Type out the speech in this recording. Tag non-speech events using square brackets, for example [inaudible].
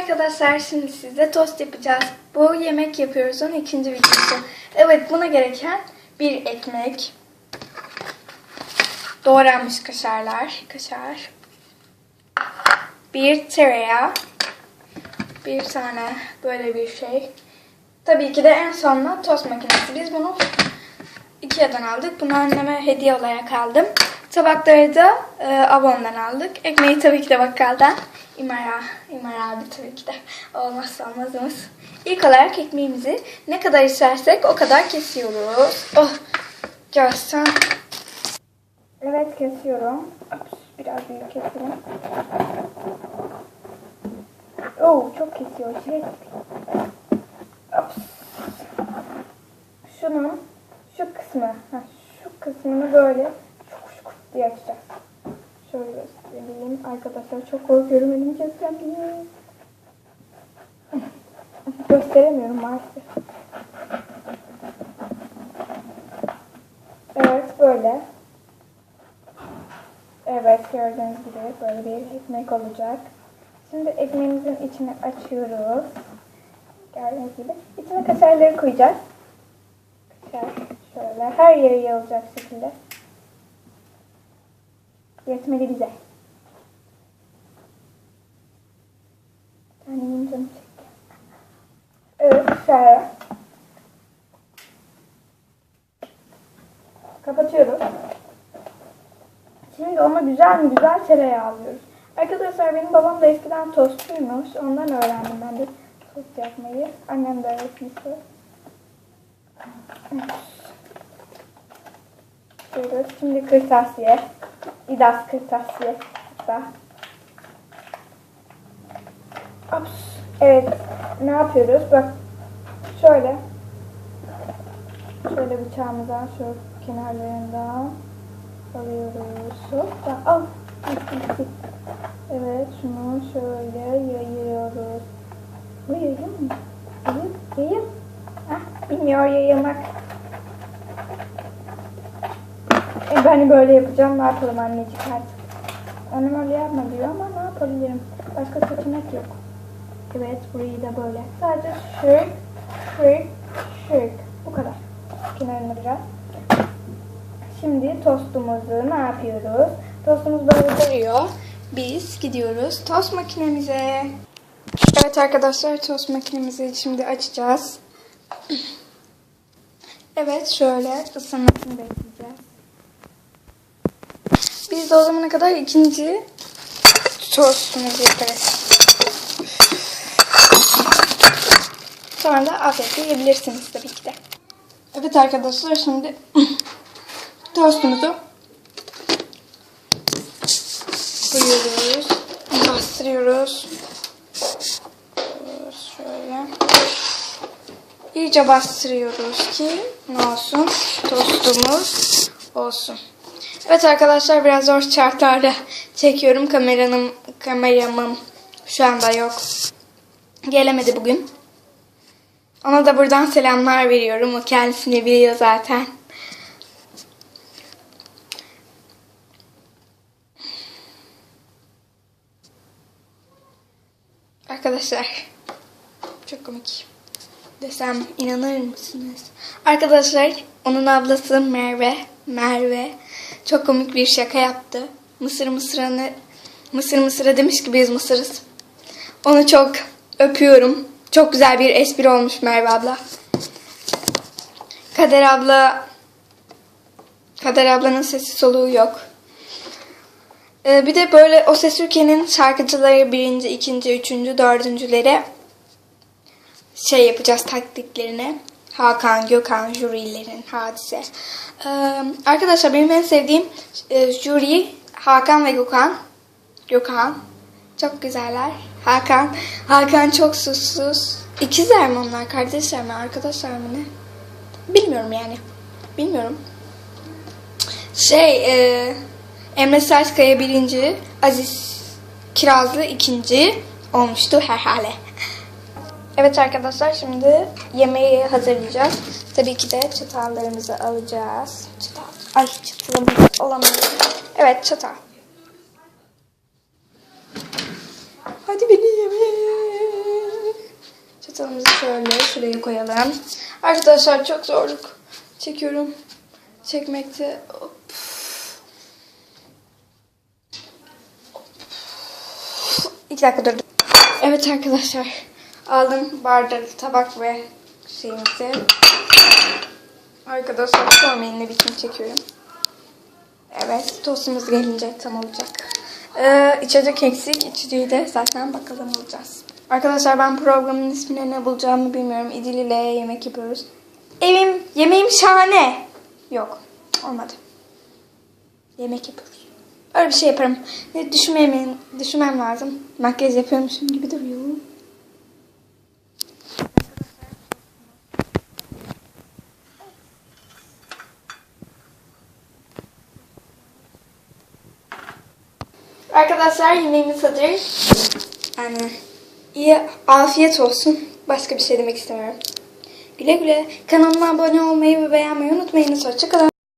arkadaşlar şimdi size tost yapacağız. Bu yemek yapıyoruz onun ikinci videosu. Evet buna gereken bir ekmek. Doğranmış kaşarlar. Kaşar. Bir tereyağı. Bir tane böyle bir şey. Tabii ki de en sonunda tost makinesi. Biz bunu Ikea'dan aldık. Bunu anneme hediye olarak aldım. Tabakları da e, Avon'dan aldık. Ekmeği tabii ki de bakkaldan. İmara, İmar abi tabii ki de olmazsa olmazımız. İlk olarak ekmeğimizi ne kadar istersek o kadar kesiyoruz. Oh, görsem. Evet kesiyorum. Biraz büyük keselim. Oh, çok kesiyor. Şey. Ops. Şunun şu kısmı, ha, şu kısmını böyle diye açacağız. Şöyle göstereyim. Arkadaşlar çok korkuyorum elim diye. Gösteremiyorum maalesef. Evet böyle. Evet gördüğünüz gibi böyle bir ekmek olacak. Şimdi ekmeğimizin içini açıyoruz. Gördüğünüz gibi. İçine kaşarları koyacağız. Kaşar şöyle her yere yayılacak şekilde. Yetmeli bize. Yani yiyeyim canım çekti. Evet şöyle. Kapatıyoruz. Şimdi ona güzel mi güzel tereyağı alıyoruz. Arkadaşlar benim babam da eskiden tostçuymuş. Ondan öğrendim ben de tost yapmayı. Annem de öğretmişti. Evet. Şimdi kırtasiye. İdas kırtasiye. Hatta. Ops. Evet. Ne yapıyoruz? Bak. Şöyle. Şöyle bıçağımızdan şu kenarlarından alıyoruz. Hoppa. Al. Evet. Şunu şöyle yayıyoruz. Bu yayıyor mu? Yayıl. Yayıl. Ah, bilmiyor yayılmak. Ben böyle yapacağım. Ne yapalım annecik artık. Annem öyle yapma diyor ama ne yapabilirim? Başka seçenek yok. Evet burayı da böyle. Sadece şık, şık, şık. Bu kadar. Kenarını biraz. Şimdi tostumuzu ne yapıyoruz? Tostumuz böyle duruyor. Biz gidiyoruz tost makinemize. Evet arkadaşlar tost makinemizi şimdi açacağız. Evet şöyle ısınmasını bekleyeceğiz. Biz de o zamana kadar ikinci tostumuzu yaparız. Sonra da afiyetle yiyebilirsiniz tabii ki de. Evet arkadaşlar şimdi [clears throat] tostumuzu koyuyoruz. Bastırıyoruz. Şöyle. İyice bastırıyoruz ki ne olsun? Tostumuz olsun. Evet arkadaşlar biraz zor şartlarda çekiyorum. Kameranın kameramım şu anda yok. Gelemedi bugün. Ona da buradan selamlar veriyorum. O kendisini biliyor zaten. Arkadaşlar çok komik desem inanır mısınız? Arkadaşlar onun ablası Merve Merve çok komik bir şaka yaptı. Mısır mısırını mısır mısıra demiş ki biz mısırız. Onu çok öpüyorum. Çok güzel bir espri olmuş Merve abla. Kader abla Kader ablanın sesi soluğu yok. Ee, bir de böyle O Ses Ülke'nin şarkıcıları birinci, ikinci, üçüncü, dördüncüleri şey yapacağız taktiklerini. Hakan, Gökhan, jürilerin, hadise. Ee, arkadaşlar benim en sevdiğim e, jüri Hakan ve Gökhan. Gökhan. Çok güzeller. Hakan. Hakan çok sussuz. İkizler mi onlar? Kardeşler mi? Arkadaşlar mı ne? Bilmiyorum yani. Bilmiyorum. Şey, e, Emre Sertkaya birinci, Aziz Kirazlı ikinci olmuştu herhalde. Evet arkadaşlar şimdi yemeği hazırlayacağız. Tabii ki de çatallarımızı alacağız. Çatal. Ay çatalımız olamıyor. Evet çatal. Hadi beni yemeğe. şuraya koyalım. Arkadaşlar çok zorluk çekiyorum. Çekmekte. Hop. İki dakika dur. Evet arkadaşlar. Aldım bardak, tabak ve şeyimizi. Arkadaşlar sormayın ne biçim çekiyorum. Evet tostumuz gelince tam olacak. Ee, içecek eksik. İçeceği de zaten bakalım bulacağız. Arkadaşlar ben programın ismini ne bulacağımı bilmiyorum. İdil ile yemek yapıyoruz. Evim, yemeğim şahane. Yok olmadı. Yemek yapıyoruz. Öyle bir şey yaparım. Ne düşünmem, düşünmem lazım. Makyaj yapıyormuşum gibi duruyor. Arkadaşlar yemeğimiz hazır. Yani iyi afiyet olsun. Başka bir şey demek istemiyorum. Güle güle. Kanalıma abone olmayı ve beğenmeyi unutmayınız. Hoşçakalın.